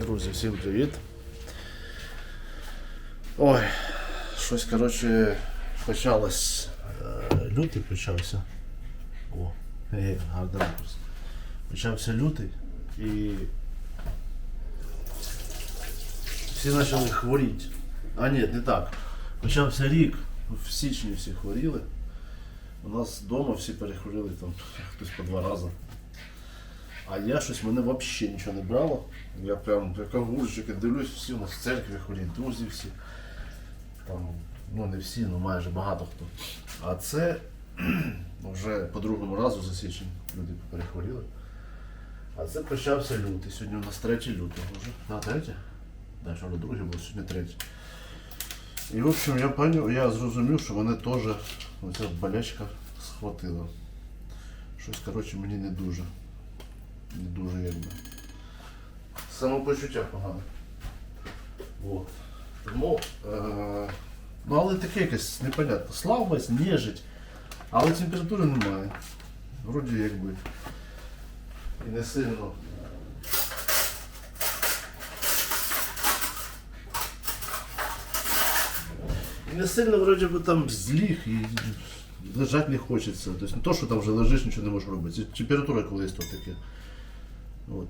Друзі, всім привіт. Ой, щось, коротше, почалось. е, Лютий почався. О, е, гарний ракурс. Почався лютий і всі почали хворіти. А ні, не так. Почався рік. В січні всі хворіли. У нас вдома всі перехворіли там хтось по два рази. А я щось мене взагалі нічого не брало. Я прям як огурчики дивлюсь, всі у нас в церкві хворіють, друзі всі. Там, ну не всі, ну майже багато хто. А це вже по другому разу за січень люди перехворіли. А це почався лютий. Сьогодні у нас 3 лютого вже. А, третє? Да, вчора друге було, сьогодні третє. І в общем я поняв, я зрозумів, що мене теж оця болячка схватила. Щось, коротше, мені не дуже. Не дуже якби. Самопочуття погане. От. Тому, е, ну але таке якесь непонятно. Слабость, нежить, але температури немає. Вроді якби. І не сильно. Не сильно вроді би там зліг і лежати не хочеться. Тобто не то, що там вже лежиш, нічого не можеш робити. Це Температура колись то таке. От.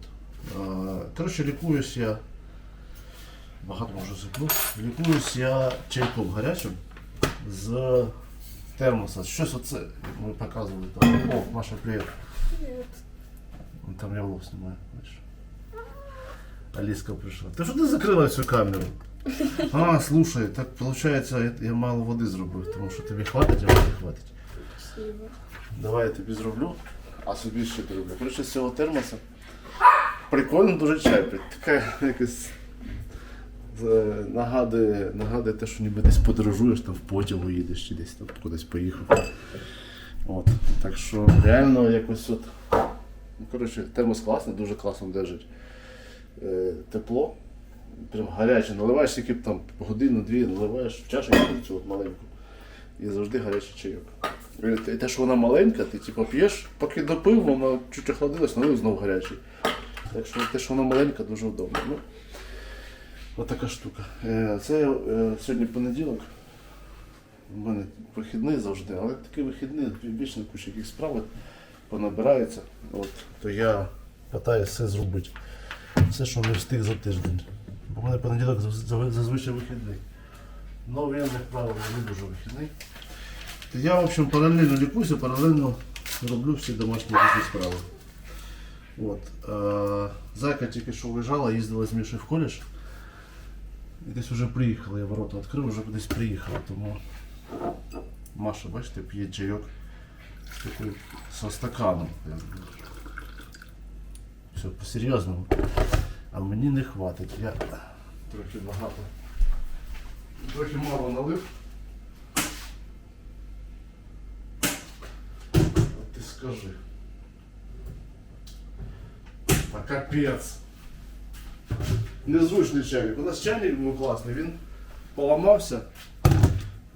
Коротше, лікуюсь я. Багато можу зипну. Лікуюсь я чайком гарячим з термоса. Щось оце, як ми показували там. О, Маша, привіт. Там я влог знімаю, бачиш. Аліска прийшла. Та що ти закрила цю камеру? А, слушай, так виходить, я, я мало води зробив, тому що тобі хватить, а мені хватить. Давай я тобі зроблю, а собі ще зроблю. Коротше, з цього термоса. Прикольно дуже чай. Така якось е, нагадує, нагадує те, що ніби десь подорожуєш, там в потягу їдеш чи десь там кудись поїхав. От. Так що реально якось от. Ну, коротше, термос класний, дуже класно держить. Е, тепло. Прям гаряче. Наливаєш тільки там годину-дві, наливаєш в чашечку цю от маленьку. І завжди гарячий чайок. І те, що вона маленька, ти типу, п'єш, поки допив, вона чуть охладилась, налив знову гарячий. Так що те, що вона маленька, дуже удобно. Ну, от така штука. Е, Це е, сьогодні понеділок. У мене вихідний завжди, але такий вихідний, вічно куча яких справ понабирається. От, то я питаюся все зробити. Все, що не встиг за тиждень. Бо в мене понеділок заз- заз- зазвичай вихідний. Ну, він, як правило, не дуже вихідний. Я, в общем, паралельно лікуюся, паралельно роблю всі домашні справи. От. Е, Зайка тільки що виїжджала, їздила з Мішою в коледж. І десь вже приїхала, я ворота відкрив, вже десь приїхала. Тому Маша, бачите, п'є чайок такий со стаканом. Все по-серйозному. А мені не хватить. Я трохи багато. Трохи мало налив. От ти скажи. А капець. Незручний чайник. У нас чайник був класний, він поламався.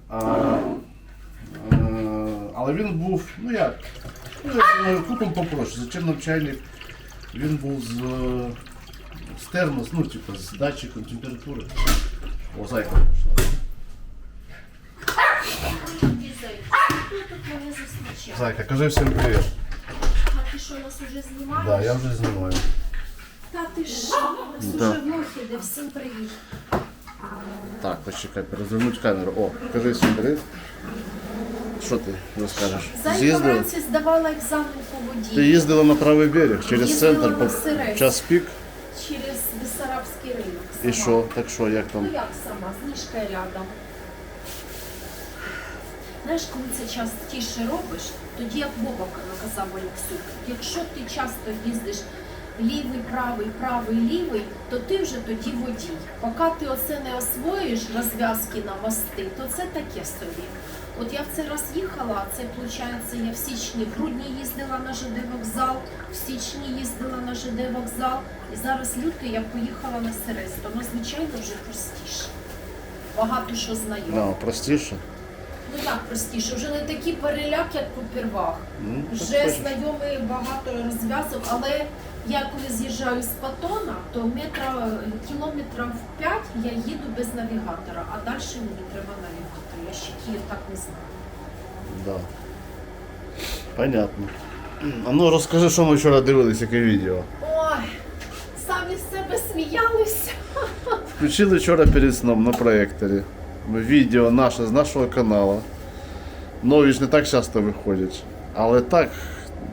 А, а, але він був, ну як, ну, купимо попроще. Зачем нам чайник? Він був з, е, з термос, ну, типу, з датчиком температури. О, зайка пішла. Зайка, кажи всім привіт. А ти що нас уже знімаєш? Да, я вже знімаю. Та ти що? Нас Да. уже влог іде, всім привіт. Так, почекай, перезвернуть камеру. О, кажи всім привіт. Що ти розкажеш? З'їздила? вранці здавала екзамен по воді Ти їздила на правий берег через Їздила центр на по час пік. через Бессарабський ринок. І сама. що? Так що, як Ну як сама, знижка рядом. Знаєш, коли це частіше робиш, тоді як Бога наказав Олексюк. Якщо ти часто їздиш лівий, правий, правий, лівий, то ти вже тоді водій. Поки ти оце не освоїш розв'язки на мости, то це таке собі. От я в цей раз їхала, це виходить, я в січні, в грудні їздила на ЖД вокзал, в січні їздила на ЖД вокзал, і зараз лютий я поїхала на Серест. Воно, звичайно, вже простіше. Багато що знайомо. Ну, простіше. ну як простіше, вже не такий переляк, як попервах. Ну, так Вже знайомий багато розв'язок, але я коли з'їжджаю з Патона, то метра, кілометрів 5 я їду без навігатора, а далі мені треба навігатор. Я ще Київ так не знаю. Да. Понятно. А ну розкажи, що ми вчора дивилися, яке відео. Ой, самі з себе сміялися. Включили вчора перед сном на проєкторі. Відео наше з нашого каналу. Нові ж не так часто виходять. Але так,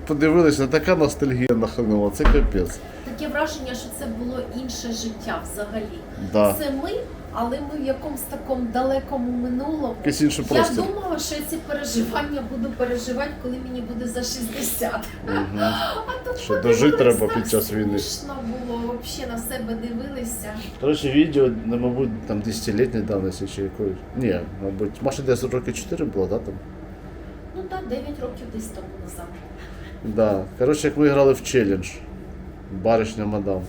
подивилися, така ностальгія нахлинула, це капець. Таке враження, що це було інше життя взагалі. Да. Це ми, але ми в якомусь такому далекому минулому. Якийсь інший Я простір. думала, що я ці переживання буду переживати, коли мені буде за 60. Мгм. А тут Що подивились, дожити треба так під час війни. Смішно було, взагалі на себе дивилися. Коротше, відео, ну, мабуть, там 10-літньої давності чи якої. Ні, мабуть, Маша десь років 4 було, да, там? Ну так, 9 років десь тому назад. Да. Коротше, як ми грали в челендж. Баришня мадам.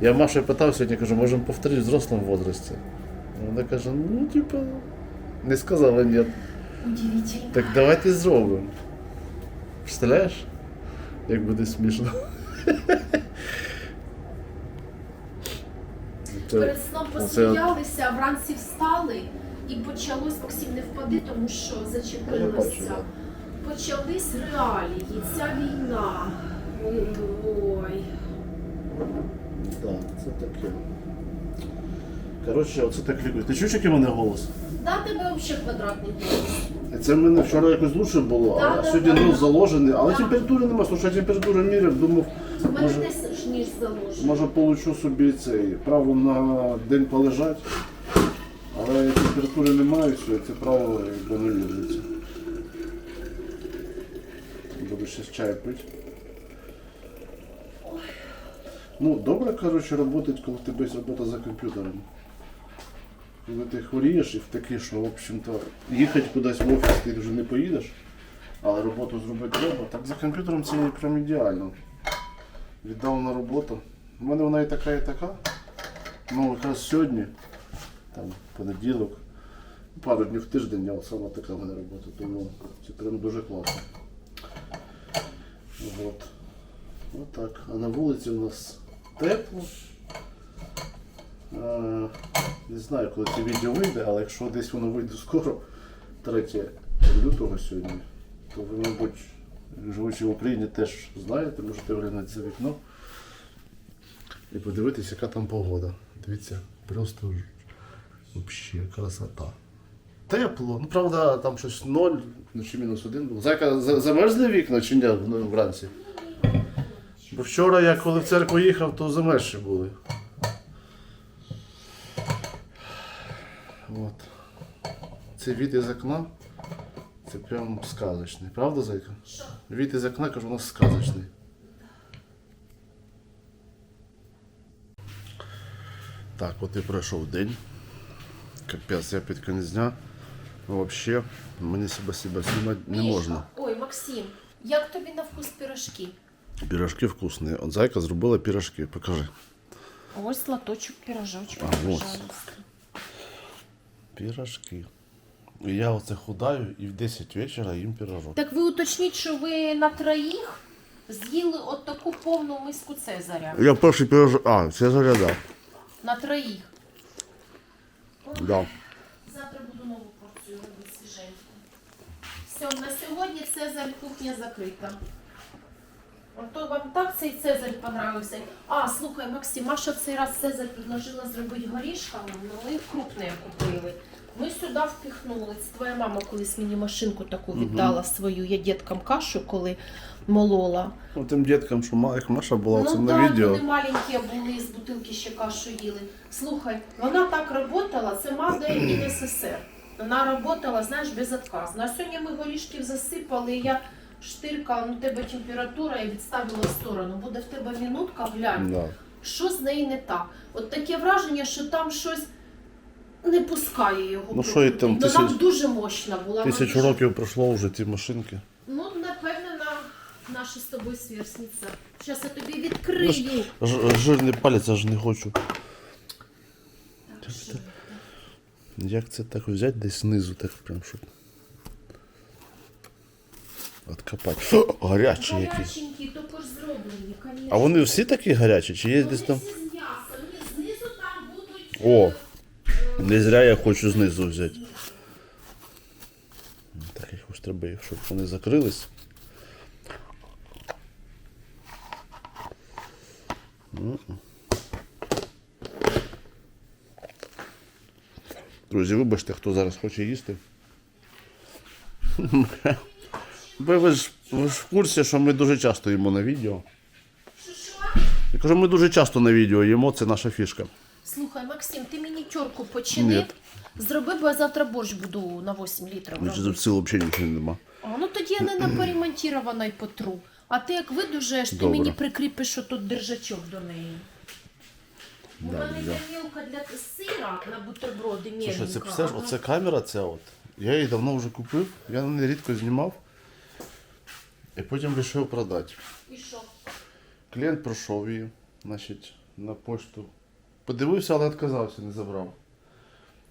Я Маші питав сьогодні, кажу, можемо повторити в взрослому возрасті. Вона каже, ну, типа, не сказала ні. Удивительно. Так давайте зробимо. Представляєш? Як буде смішно. Перед сном посміялися, вранці встали і почалось, Максим, не впади, тому що зачепилося. Почались реалії, ця війна. Ой. Так, це таке. Коротше, оце так лікує. Ти чуєш, який в мене голос? Да, тебе взагалі квадратний голос. Це в мене вчора якось лучше було, Да, а да, сьогодні да. ну, заложений, але температури немає. Слушай, я температуру міряв, думав, У мене може, десь ніж заложено. може получу собі цей право на день полежати. Але температури немає, все, це право якби аннулюється. Буду ще чай пити. Ну, добре, коротше, працювати, коли в тебе робота за комп'ютером. Коли ти хворієш і втекиш, що, в общем-то, їхати кудись в офіс ти вже не поїдеш, але роботу зробити треба, так за комп'ютером це прям ідеально. Віддалена робота. У мене вона і така, і така. Ну, якраз сьогодні, там, понеділок, пару днів в тиждень, а от саме така в мене робота, тому це прям дуже класно. От. Отак. А на вулиці у нас тепло. Е, Не знаю, коли це відео вийде, але якщо десь воно вийде скоро, 3 лютого сьогодні, то ви, мабуть, живучи в Україні, теж знаєте, можете оглянути за вікно і подивитися, яка там погода. Дивіться, просто взагалі красота. Тепло. Ну, правда, там щось 0, ну чи мінус 1 було. Зайка, за- замерзли вікна чи ні ну, вранці? Бо вчора я коли в церкву їхав, то замерзші були. От. Це від із окна. Це прям сказочний. Правда, зайка? Що? Від із окна, кажу, у нас сказочний. Так, от і пройшов день. Капець, я під кінець дня. Ну, Взагалі, мені себе себе знімати не Міша, можна. Ой, Максим, як тобі на вкус пирожки? Пірожки вкусні. От зайка зробила пірожки. Покажи. Ось лоточок пирожочка, А, ось. пожалуйста. Пірожки. І я оце худаю і в 10 вечора їм пірожок. Так ви уточніть, що ви на троїх з'їли от таку повну миску Цезаря. Я перший пірожок. А, це зарядав. На троїх. Да. Завтра буду нову порцію робити свіженьку. Все, на сьогодні Цезарь кухня закрита. Ото вам так цей Цезарь понравився. А, слухай, Максим, Маша в цей раз Цезарь предложила зробити горішками, але ми крупне купили. Ми сюди впіхнули. Це твоя мама колись мені машинку таку віддала свою. Я діткам кашу, коли молола. Ну, тим діткам, що ма- Маша була це ну на так, відео. вони маленькі були, з бутилки ще кашу їли. Слухай, вона так працювала, це Мазда і СССР. Вона працювала, знаєш, безотказно. А сьогодні ми горішків засипали, і я штирка, ну тебе температура і відставила в сторону. Буде в тебе минутка, глянь, Да. що з нею не так. От таке враження, що там щось не пускає його. Ну, що і там, Ну, нам тисяч- дуже мощна була. вона Тисячу дуже- років пройшло вже ці машинки. Ну, напевно, на наша з тобою сверстниця. Зараз я тобі відкрию. Ж- жирний палець аж не хочу. Так, що? Як це так взяти десь знизу, так прям щоб. копати. О, гарячі якісь. Гаряченькі, також зроблені. А вони всі такі гарячі, чи є десь там? Всі з знизу там будуть... О, не зря я хочу знизу взяти. Так, їх ось треба, їх, щоб вони закрились. М. Друзі, вибачте, хто зараз хоче їсти. Ви, ж, ви ж в курсі, що ми дуже часто їмо на відео. Я кажу, ми дуже часто на відео їмо, це наша фішка. Слухай, Максим, ти мені тьорку почини. Ні. Зроби, бо я завтра борщ буду на 8 літрів. Значить, робити. в цілому взагалі нічого нема. А, ну тоді я не наперемонтірована й потру. А ти як видужаєш, ти Добре. мені прикріпиш що тут держачок до неї. У Да, мене да. мілка для сира на бутерброди Слушай, це представляєш, оце камера ця от. Я її давно вже купив, я на неї рідко знімав. І потім вирішив продати. І що? Клієнт пройшов її, значить, на пошту. Подивився, але відказався, не забрав.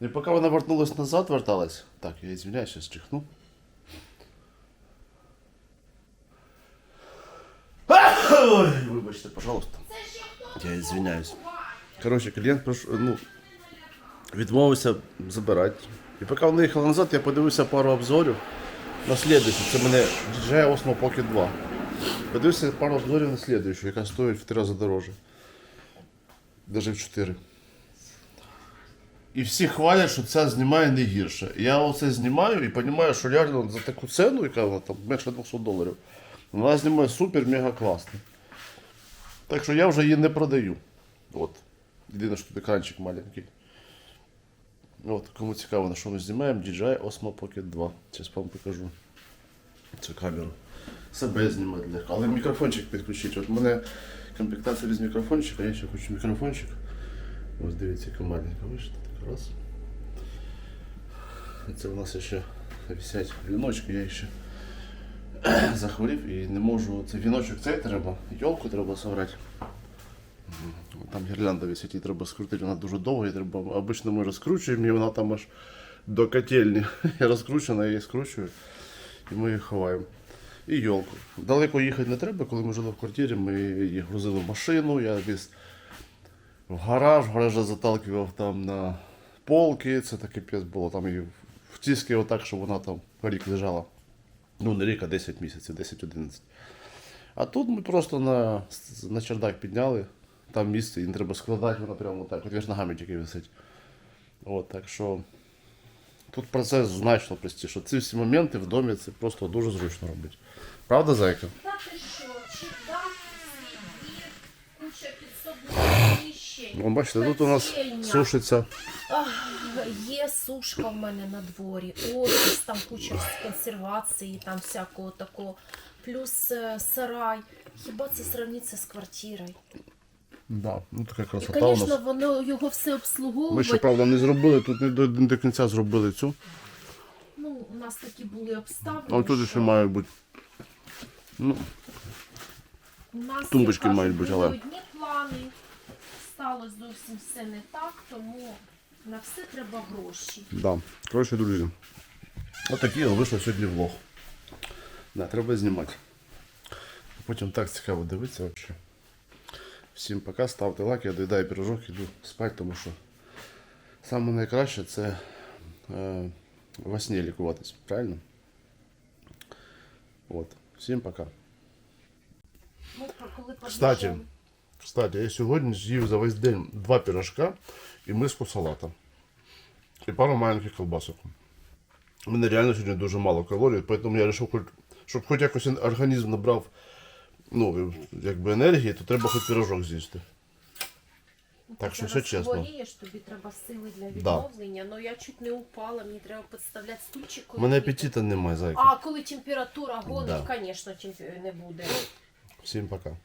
І поки вона вернулась назад, верталась. Так, я извиняюсь, зараз чихну. Ой, вибачте, пожалуйста. Я извиняюсь. Коротше, клієнт пройшов, ну, відмовився забирати. І поки вони їхали назад, я подивився пару обзорів на слідуючу. Це мене DJI Osmo Pocket 2. Подивився пару обзорів на слідуючу, яка стоїть в три рази дороже. Даже в 4. І всі хвалять, що ця знімає не гірше. Я оце знімаю і розумію, що реально за таку ціну, яка вона там менше 200 доларів, вона знімає супер мега класно. Так що я вже її не продаю. От. Єдине, що тут екранчик маленький. От, кому цікаво, на що ми знімаємо, DJI Osmo Pocket 2. Зараз вам покажу цю камеру. Себе знімати легко. Але мікрофончик підключити. От у мене комплектація без мікрофончика, я ще хочу мікрофончик. Ось дивіться, яка маленька вийшла. Так раз. Це у нас ще висять віночки, я ще захворів і не можу. Це віночок цей треба, йолку треба собрати. Там гірлянда висить, її треба скрутити, вона дуже довга, і треба. Обично ми розкручуємо, і вона там аж до котельні. Розкручена, я її скручую, і ми її ховаємо. І йолку. Далеко їхати не треба, коли ми жили в квартирі, ми її грузили в машину, я віз в гараж, в гаража заталкивав там на полки, це таке п'єс було, там її втискивав так, щоб вона там рік лежала. Ну, не рік, а 10 місяців, 10-11. А тут ми просто на, на чердак підняли, там місце, її не треба складати, вона прямо так, от вверх ногами тільки висить. От, так що тут процес значно простіше. Ці всі моменти в домі це просто дуже зручно робити. Правда, зайка? Та ти що, чердак, двір, куча підсобних приміщень. Ну, бачите, тут у нас котельня. сушиться. Ах, Є сушка в мене на дворі, офіс, там куча консервації, там всякого такого. Плюс е, сарай. Хіба це сравниться з квартирою? Да, ну така красота у звісно, воно його все Ми ще, правда, не зробили, тут не до, не до кінця зробили цю. Ну, у нас такі були обставини. А тут ще має бути. Ну, у нас, тумбочки я кажу, мають бути, були але- одні плани. Сталося зовсім все не так, тому на все треба гроші. да. Коротше, друзі. Отакий вийшов сьогодні влог. Да, треба знімати. Потім так цікаво дивитися взагалі. Всім пока, ставте лайк, я доїдаю пірожок, іду спати, тому що саме найкраще це е, во сні лікуватись, правильно? От. Всім пока. Кстати, кстати, я сьогодні з'їв за весь день два пірожка і миску салата. І пару маленьких колбасок. У мене реально сьогодні дуже мало калорій, тому я вирішив, щоб хоч якось організм набрав ну, якби енергії, то треба хоч пірожок з'їсти. Так що все чесно. хворієш, тобі треба сили для відновлення. Ну я чуть не упала, мені треба підставляти стульчик. У мене апетита немає, зайка. А коли температура гонить, Да. звісно, не буде. Всім пока.